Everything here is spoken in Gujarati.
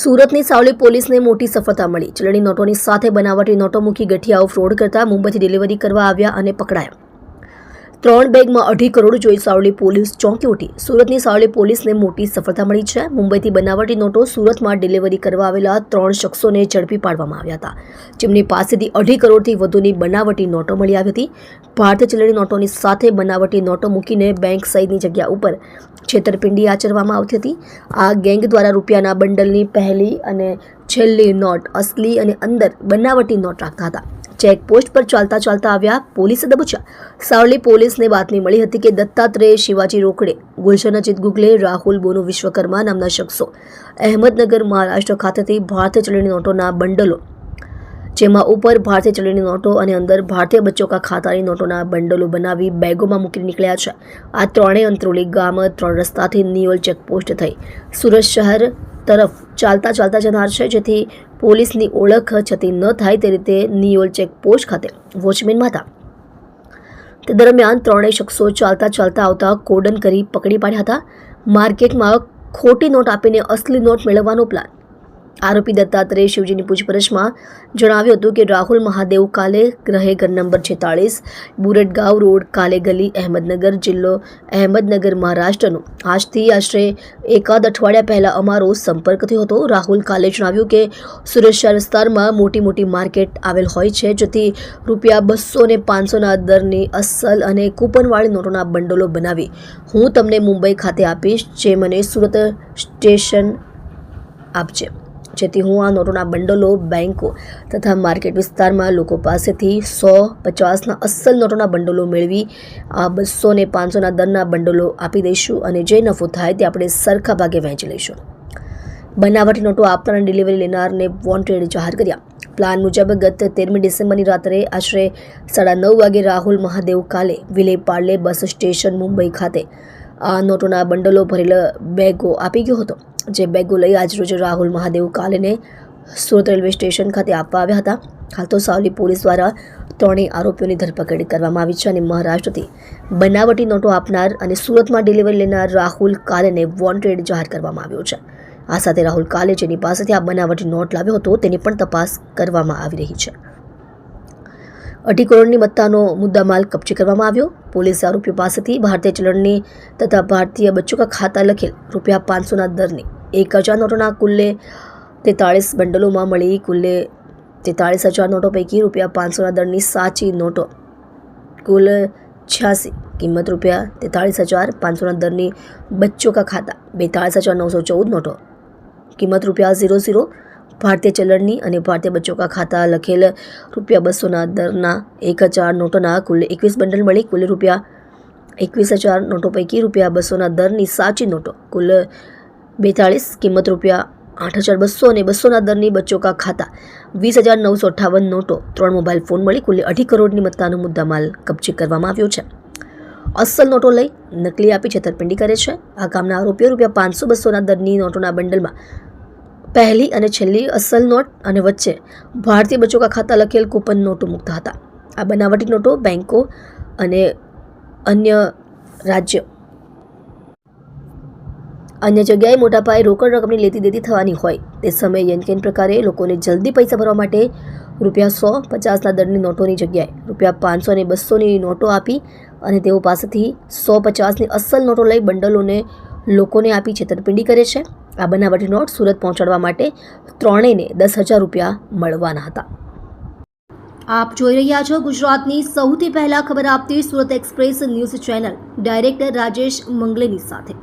સુરતની સાવલી પોલીસને મોટી સફળતા મળી. ચલણી નોટોની સાથે બનાવટી નોટો મૂકી ગઠિયાઓ ફ્રોડ કરતા મુંબઈથી ડિલિવરી કરવા આવ્યા અને પકડાયા. ત્રણ બેગમાં અઢી કરોડ જોઈ સાવલી પોલીસ ચોંકી ઉઠી. સુરતની સાવલી પોલીસને મોટી સફળતા મળી છે. મુંબઈથી બનાવટી નોટો સુરતમાં ડિલિવરી કરવા આવેલા ત્રણ શખ્સોને ઝડપી પાડવામાં આવ્યા હતા. જેમની પાસેથી અઢી કરોડથી વધુની બનાવટી નોટો મળી આવી હતી. ભારતીય ચલણી નોટોની સાથે બનાવટી નોટો મૂકીને બેંક સહિતની જગ્યા ઉપર છેતરપિંડી આચરવામાં આવતી હતી. આ ગેંગ દ્વારા રૂપિયાના બંડલની પહેલી અને છેલ્લી નોટ અસલી અને અંદર બનાવટી નોટ રાખતા હતા. ચેકપોસ્ટ પર ચાલતા ચાલતા આવ્યા પોલીસે દબોચ્યા. સાવલી પોલીસને બાતમી મળી હતી કે દત્તાત્રેય શિવાજી રોકડે, ગુલશન અજીત ગુગલે, રાહુલ બોનુ વિશ્વકર્મા નામના શખ્સો, અહેમદનગર મહારાષ્ટ્ર ખાતેથી ભારતીય ચલણી નોટોના બંડલો, જેમાં ઉપર ભારતીય ચલણી નોટો અને અંદર ભારતીય બચ્ચો કા ખાતાની નોટોના બંડલો બનાવી બેગોમાં મૂકી નીકળ્યા છે. આ ત્રણેય અંતરોલી ગામ, ત્રણ રસ્તાથી નિયોલ ચેકપોસ્ટ થઈ. સુરત શહેર તરફ ચાલતા ચાલતા જનાર છે, જેથી પોલીસની ઓળખ જતી ન થાય તે રીતે નિયોલ ચેકપોસ્ટ ખાતે વોચમેનમાં હતા તે દરમિયાન ત્રણેય શખ્સો ચાલતા ચાલતા આવતા કોડન કરી પકડી પાડ્યા હતા. માર્કેટમાં ખોટી નોટ આપીને અસલી નોટ મેળવવાનો પ્લાન આરોપી દત્તાત્રેય શિવજીની પૂછપરછમાં જણાવ્યું હતું કે રાહુલ મહાદેવ કાલે ગ્રહે ઘર નંબર છેતાળીસ, બુરટગાંવ રોડ, કાલે ગલી, અહેમદનગર જિલ્લો, અહેમદનગર મહારાષ્ટ્રનું. આજથી આશરે એકાદ અઠવાડિયા પહેલાં અમારો સંપર્ક થયો હતો. રાહુલ કાલે જણાવ્યું કે સુરક્ષા વિસ્તારમાં મોટી મોટી માર્કેટ આવેલ હોય છે, જેથી રૂપિયા બસો ને પાંચસોના દરની અસલ અને કૂપનવાળી નોટોના બંડલો બનાવી હું તમને મુંબઈ ખાતે આપીશ, જે મને સુરત સ્ટેશન આપજે. જેથી હું આ નોટોના બંડલો બેંકો તથા માર્કેટ વિસ્તારમાં લોકો પાસેથી સો પચાસના અસલ નોટોના બંડલો મેળવી, આ બસો ને પાંચસોના દરના બંડલો આપી દઈશું અને જે નફો થાય તે આપણે સરખા ભાગે વહેંચી લઈશું. બનાવટી નોટો આપનાર ડિલિવરી લેનારને વોન્ટેડ જાહેર કર્યા. પ્લાન મુજબ ગત તેરમી ડિસેમ્બરની રાત્રે આશરે સાડા નવ વાગે રાહુલ મહાદેવ કાલે વિલે પાર્લે બસ સ્ટેશન મુંબઈ ખાતે આ નોટોના બંડલો ભરેલ બેગો આપી ગયો હતો. જે બેગો લઈ આજરોજ રાહુલ મહાદેવ કાલેને સુરત રેલવે સ્ટેશન ખાતે આપવા આવ્યા હતા. હાલ તો સાવલી પોલીસ દ્વારા ત્રણેય આરોપીઓની ધરપકડ કરવામાં આવી છે અને મહારાષ્ટ્રથી બનાવટી નોટો આપનાર અને સુરતમાં ડિલિવરી લેનાર રાહુલ કાલેને વોન્ટેડ જાહેર કરવામાં આવ્યો છે. આ સાથે રાહુલ કાલે જેની પાસેથી આ બનાવટી નોટ લાવ્યો હતો તેની પણ તપાસ કરવામાં આવી રહી છે. અઢી કરોડની મત્તાનો મુદ્દામાલ કબજે કરવામાં આવ્યો. પોલીસે આરોપીઓ પાસેથી ભારતીય ચલણની તથા ભારતીય બચ્ચુકા ખાતા લખેલ રૂપિયા પાંચસોના દરની એક હજાર નોટોના કુલ્લે તેતાળીસ બંડલોમાં મળી કુલ્લે તેતાળીસ હજાર નોટો પૈકી રૂપિયા પાંચસોના દરની સાચી નોટો. કુલ છ્યાસી કિંમત રૂપિયા તેતાળીસ હજાર પાંચસોના દરની બચ્ચો કા ખાતા બેતાળીસ હજાર નવસો ચૌદ નોટો. કિંમત રૂપિયા ઝીરો ઝીરો ભારતીય ચલણની અને ભારતીય બચ્ચો કા ખાતા લખેલ રૂપિયા બસોના દરના એક હજાર નોટોના કુલ એકવીસ બંડલ મળી કુલ રૂપિયા એકવીસ હજાર નોટો પૈકી રૂપિયા બસોના દરની સાચી નોટો. કુલ બેતાળીસ, કિંમત રૂપિયા આઠ હજાર બસો અને બસોના દરની બચોકા ખાતા. વીસ હજાર નવસો અઠ્ઠાવન નોટો, ત્રણ મોબાઈલ ફોન મળી, કુલ અઢી કરોડની મત્તાનો મુદ્દામાલ કબજે કરવામાં આવ્યો છે. અસલ નોટો લઈ નકલી આપી છેતરપિંડી કરે છે. આ કામના આરોપીઓ રૂપિયા પાંચસો બસોના દરની નોટોના બંડલમાં પહેલી અને છેલ્લી અસલ નોટ અને વચ્ચે ભારતીય બચોકા ખાતા લખેલ કૂપન નોટો મૂકતા હતા. આ બનાવટી નોટો બેન્કો અને અન્ય રાજ્ય અન્ય જગ્યાએ મોટા પાયે રોકડ રકમની લેતી દેતી થવાની હોય. તે સમયે યનકેન પ્રકારે લોકોને જલ્દી પૈસા ભરવા માટે રૂપિયા સો પચાસના દરની નોટોની જગ્યાએ રૂપિયા પાંચસો અને બસોની નોટો આપી અને તેઓ પાસેથી સો પચાસની અસલ નોટો લઈ બંડલોને લોકોને આપી છેતરપિંડી કરે છે. આ બનાવટી નોટ સુરત પહોંચાડવા માટે ત્રણેયને દસ હજાર રૂપિયા મળવાના હતા. આપ જોઈ રહ્યા છો ગુજરાતની સૌથી પહેલા ખબર આપતી Surat express news channel. Director Rajesh મંગલેની સાથે.